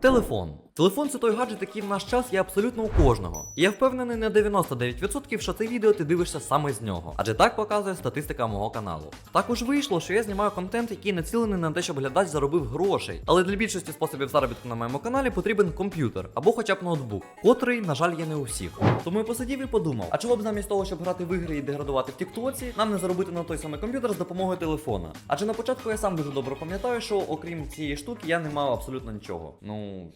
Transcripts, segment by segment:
Телефон. Телефон це той гаджет, який в наш час є абсолютно у кожного. І я впевнений на 99%, що це відео ти дивишся саме з нього. Адже так показує статистика мого каналу. Також вийшло, що я знімаю контент, який націлений на те, щоб глядач заробив грошей. Але для більшості способів заробітку на моєму каналі потрібен комп'ютер або хоча б ноутбук, котрий, на жаль, є не у всіх. Тому я посидів і подумав, а чого б замість того, щоб грати в ігри і деградувати в Тіктоці, нам не заробити на той самий комп'ютер з допомогою телефона. Адже на початку я сам дуже добре пам'ятаю, що окрім цієї штуки я не мав абсолютно нічого. Ну.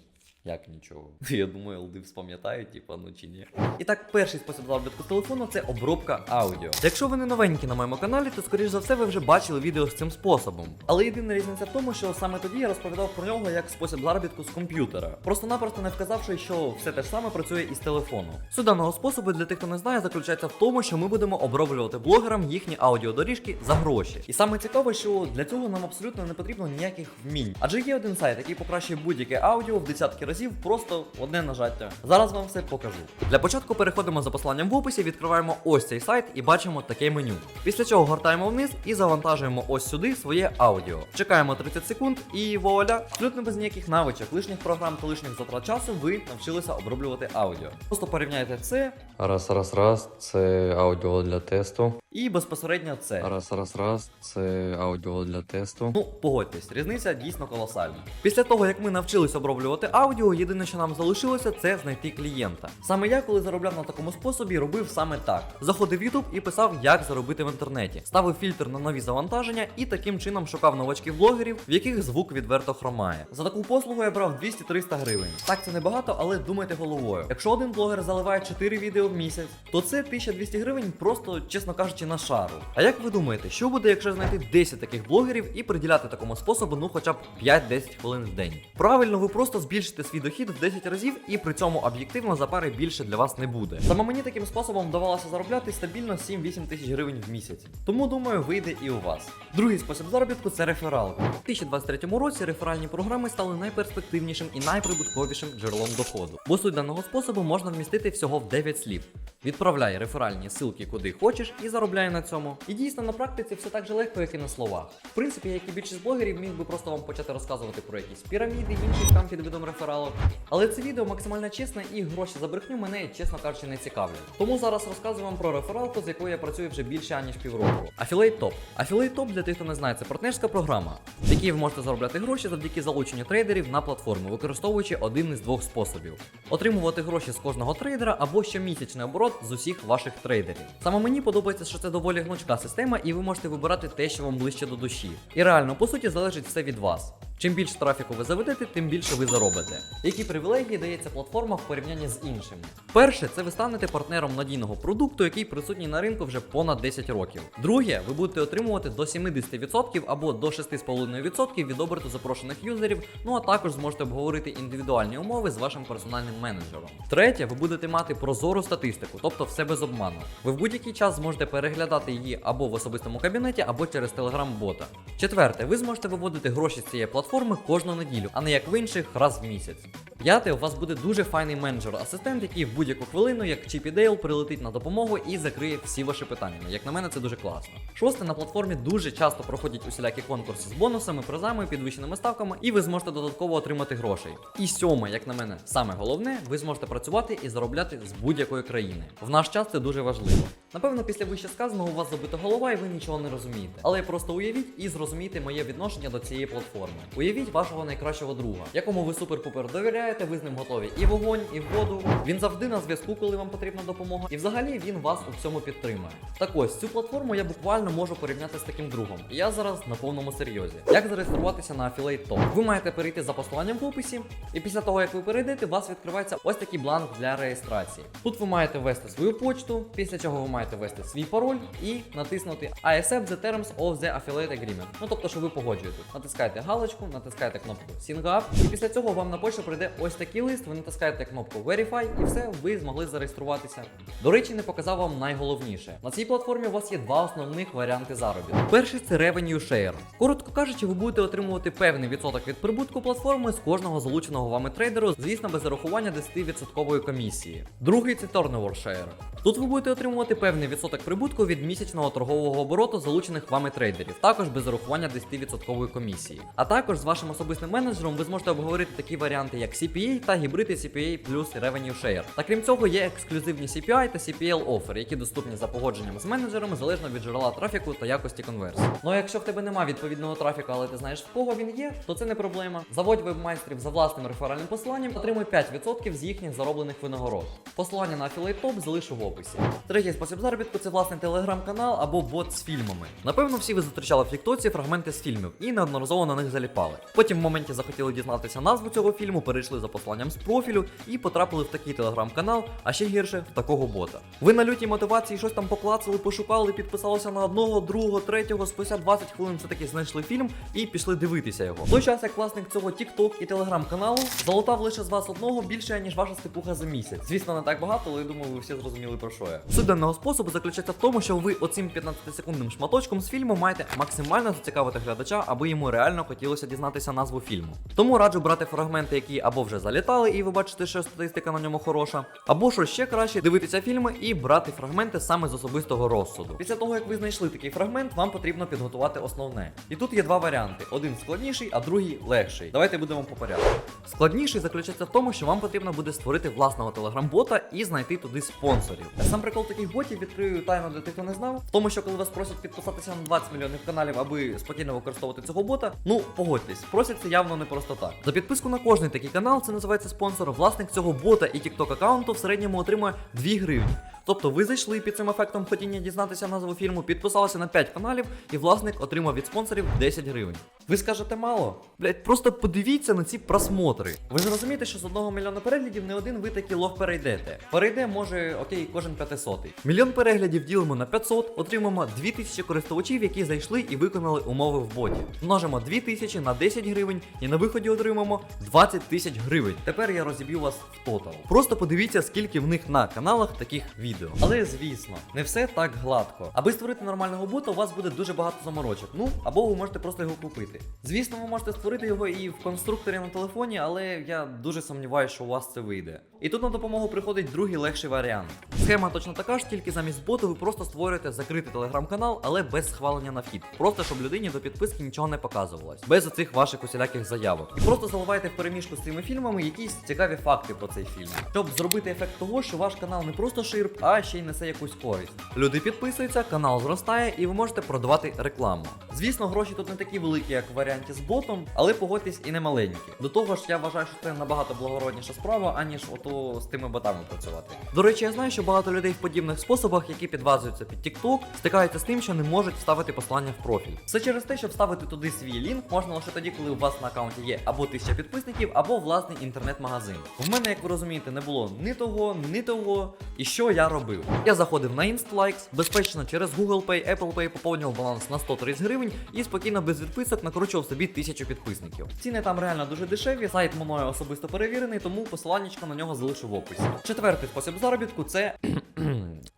Як нічого? Я думаю, Лдив спам'ятає, типа, ну чи ні. І так, перший спосіб заробітку телефону це обробка аудіо. Якщо ви не новенькі на моєму каналі, то скоріш за все ви вже бачили відео з цим способом. Але єдина різниця в тому, що саме тоді я розповідав про нього як спосіб заробітку з комп'ютера. Просто-напросто не вказавши, що все те ж саме працює і з телефону. Суть даного способу для тих, хто не знає, заключається в тому, що ми будемо оброблювати блогерам їхні аудіодоріжки за гроші. І саме цікаве, що для цього нам абсолютно не потрібно ніяких вмінь. Адже є один сайт, який покращує будь-яке аудіо в десятки разів, просто одне нажаття. Зараз вам все покажу. Для початку переходимо за посиланням в описі, відкриваємо ось цей сайт і бачимо таке меню. Після чого гортаємо вниз і завантажуємо ось сюди своє аудіо. Чекаємо 30 секунд і вуаля, абсолютно без ніяких навичок, лишніх програм та лишніх затрат часу ви навчилися оброблювати аудіо. Просто порівняйте це Раз, раз, раз, це аудіо для тесту. і безпосередньо це. Раз, раз, раз, це аудіо для тесту. Ну, погодьтесь, різниця дійсно колосальна. Після того, як ми навчились оброблювати аудіо, єдине, що нам залишилося, це знайти клієнта. Саме я, коли заробляв на такому способі, робив саме так: заходив в YouTube і писав, як заробити в інтернеті, ставив фільтр на нові завантаження і таким чином шукав новачків блогерів, в яких звук відверто хромає. За таку послугу я брав 200-300 гривень. Так це небагато, але думайте головою. Якщо один блогер заливає 4 відео в місяць, то це 1200 гривень просто, чесно кажучи, на шару. А як ви думаєте, що буде, якщо знайти 10 таких блогерів і приділяти такому способу ну хоча б 5-10 хвилин в день? Правильно, ви просто збільшите свій дохід в 10 разів, і при цьому об'єктивно запари більше для вас не буде. Саме мені таким способом вдавалося заробляти стабільно 7-8 тисяч гривень в місяць. Тому думаю, вийде і у вас. Другий спосіб заробітку це рефералка. У 2023 році реферальні програми стали найперспективнішим і найприбутковішим джерелом доходу. Бо суть даного способу можна вмістити всього в 9 слів. Відправляй реферальні ссылки куди хочеш і заробляй на цьому. І дійсно на практиці все так же легко, як і на словах. В принципі, як і більшість блогерів, міг би просто вам почати розказувати про якісь піраміди, інші скам під видом рефералок. Але це відео максимально чесне і гроші за брехню мене, чесно кажучи, не цікавлять. Тому зараз розказую вам про рефералку, з якою я працюю вже більше аніж півроку. Affiliate Top. Affiliate Top, для тих, хто не знає, це партнерська програма, в якій ви можете заробляти гроші завдяки залученню трейдерів на платформу, використовуючи один із двох способів: отримувати гроші з кожного трейдера або щомісячний оборот з усіх ваших трейдерів. Саме мені подобається, що це доволі гнучка система, і ви можете вибирати те, що вам ближче до душі. І реально, по суті, залежить все від вас. Чим більше трафіку ви заведете, тим більше ви заробите. Які привілегії дається платформа в порівнянні з іншими? Перше, це ви станете партнером надійного продукту, який присутній на ринку вже понад 10 років. Друге, ви будете отримувати до 70% або до 6,5% від оберту запрошених юзерів, ну а також зможете обговорити індивідуальні умови з вашим персональним менеджером. Третє, ви будете мати прозору статистику, тобто все без обману. Ви в будь-який час зможете переглядати її або в особистому кабінеті, або через телеграм-бота. Четверте, ви зможете виводити гроші з цієї платформи кожну неділю, а не як в інших раз в місяць. П'яте, у вас буде дуже файний менеджер-асистент, який в будь-яку хвилину, як Чіп і Дейл, прилетить на допомогу і закриє всі ваші питання. Як на мене, це дуже класно. Шосте, на платформі дуже часто проходять усілякі конкурси з бонусами, призами, підвищеними ставками, і ви зможете додатково отримати грошей. І сьоме, як на мене, саме головне, ви зможете працювати і заробляти з будь-якої країни. В наш час це дуже важливо. Напевно, після вище сказаного у вас забита голова і ви нічого не розумієте. Але просто уявіть і зрозумійте моє відношення до цієї платформи. Уявіть вашого найкращого друга, якому ви супер-пупер довіряєте, ви з ним готові і вогонь, і в воду. Він завжди на зв'язку, коли вам потрібна допомога. І взагалі він вас у цьому підтримує. Так ось цю платформу я буквально можу порівняти з таким другом. Я зараз на повному серйозі. Як зареєструватися на Affiliate Top? Ви маєте перейти за посиланням в описі, і після того, як ви перейдете, у вас відкривається ось такий бланк для реєстрації. Тут ви маєте ввести свою почту, після чого ви маєте ввести свій пароль і натиснути I accept the terms of the affiliate agreement. Ну тобто, що ви погоджуєтесь. Натискаєте галочку, натискаєте кнопку Sync і після цього вам на почту прийде ось такий лист. Ви натискаєте кнопку Verify, і все, ви змогли зареєструватися. До речі, не показав вам найголовніше. На цій платформі у вас є два основних варіанти заробітку. Перший це Revenue Share. Коротко кажучи, ви будете отримувати певний відсоток від прибутку платформи з кожного залученого вами трейдеру, звісно, без зарахування 10% комісії. Другий це Turnover Share. Тут ви будете отримувати певний певний відсоток прибутку від місячного торгового обороту залучених вами трейдерів, також без зарахування 10% комісії. А також з вашим особистим менеджером ви зможете обговорити такі варіанти, як CPA та гібриди CPA плюс Revenue Share. Та крім цього, є ексклюзивні CPI та CPL офери, які доступні за погодженням з менеджерами залежно від джерела трафіку та якості конверсії. Ну а якщо в тебе немає відповідного трафіку, але ти знаєш в кого він є, то це не проблема. Заводь вебмайстрів за власним реферальним посиланням, отримуй 5% з їхніх зароблених винагород. Посилання на Affiliate Top залишу в описі. Третій спосіб заробітку це власний телеграм-канал або бот з фільмами. Напевно, всі ви зустрічали в Тіктоці фрагменти з фільмів і неодноразово на них заліпали. Потім в моменті захотіли дізнатися назву цього фільму, перейшли за посиланням з профілю і потрапили в такий телеграм-канал, а ще гірше в такого бота. Ви на лютій мотивації щось там поклацали, пошукали, підписалися на одного, другого, третього, спустя 20 хвилин все-таки знайшли фільм і пішли дивитися його. В той час як власник цього TikTok і телеграм-каналу залутав лише з вас одного більше, ніж ваша степуха за місяць. Звісно, не так багато, але я думаю, ви всі зрозуміли про що я. Суть даного способу заключається в тому, що ви оцим 15-секундним шматочком з фільму маєте максимально зацікавити глядача, аби йому реально хотілося дізнатися назву фільму. Тому раджу брати фрагменти, які або вже залітали, і ви бачите, що статистика на ньому хороша, або що ще краще, дивитися фільми і брати фрагменти саме з особистого розсуду. Після того, як ви знайшли такий фрагмент, вам потрібно підготувати основне. І тут є два варіанти: один складніший, а другий легший. Давайте будемо по порядку. Складніший заключається в тому, що вам потрібно буде створити власного телеграм-бота і знайти туди спонсорів. Сам прикол таких ботів відкрию тайну для тих, хто не знав. В тому, що коли вас просять підписатися на 20 мільйонів каналів, аби спокійно використовувати цього бота, ну погодьтесь, просять це явно не просто так. За підписку на кожний такий канал, це називається спонсор. Власник цього бота і TikTok аккаунту в середньому отримує 2 гривні. Тобто ви зайшли під цим ефектом хотіння дізнатися назву фільму, підписалися на 5 каналів, і власник отримав від спонсорів 10 гривень. Ви скажете мало? Блять, просто подивіться на ці просмотри. Ви ж розумієте, що з одного мільйона переглядів не один ви такий лох перейдете. Перейде може окей, кожен 500. Мільйон переглядів ділимо на 500, отримаємо 2000 користувачів, які зайшли і виконали умови в боті. Множимо 2000 на 10 гривень і на виході отримаємо 20 тисяч гривень. Тепер я розіб'ю вас в тотал. Просто подивіться, скільки в них на каналах таких відео. Але звісно, не все так гладко. Аби створити нормального бота, у вас буде дуже багато заморочок. Ну або ви можете просто його купити. Звісно, ви можете створити його і в конструкторі на телефоні, але я дуже сумніваюся, що у вас це вийде. І тут на допомогу приходить другий легший варіант. Схема точно така ж, тільки замість боту ви просто створюєте закритий телеграм-канал, але без схвалення на вхід. Просто щоб людині до підписки нічого не показувалось. Без оцих ваших усіляких заявок. І просто заливайте в переміжку з цими фільмами якісь цікаві факти про цей фільм. Щоб зробити ефект того, що ваш канал не просто ширп, а ще й несе якусь користь. Люди підписуються, канал зростає, і ви можете продавати рекламу. Звісно, гроші тут не такі великі, як в варіанті з ботом, але погодьтесь і не маленькі. До того ж, я вважаю, що це набагато благородніша справа, аніж ото з тими ботами працювати. До речі, я знаю, що багато людей в подібних способах, які підвазуються під TikTok, стикаються з тим, що не можуть вставити послання в профіль. Все через те, щоб вставити туди свій лінк, можна лише тоді, коли у вас на аккаунті є або 1000 підписників, або власний інтернет-магазин. В мене, як ви розумієте, не було ні того, ні того. І що я робив? Я заходив на InstLikes, безпечно через Google Pay, Apple Pay поповнював баланс на 130 гривень і спокійно без відписок накручував собі тисячу підписників. Ціни там реально дуже дешеві, сайт мною особисто перевірений, тому посиланнячко на нього залишу в описі. Четвертий спосіб заробітку це.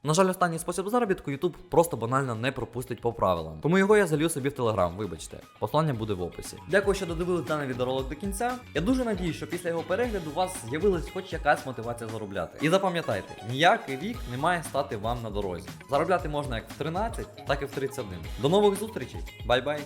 На жаль, останній спосіб заробітку YouTube просто банально не пропустить по правилам. Тому його я залью собі в Telegram, вибачте. Послання буде в описі. Дякую, що додивились даний відеоролик до кінця. Я дуже надію, що після його перегляду у вас з'явилась хоч якась мотивація заробляти. І запам'ятайте, ніякий вік не має стати вам на дорозі. Заробляти можна як в 13, так і в 31. До нових зустрічей. Бай-бай!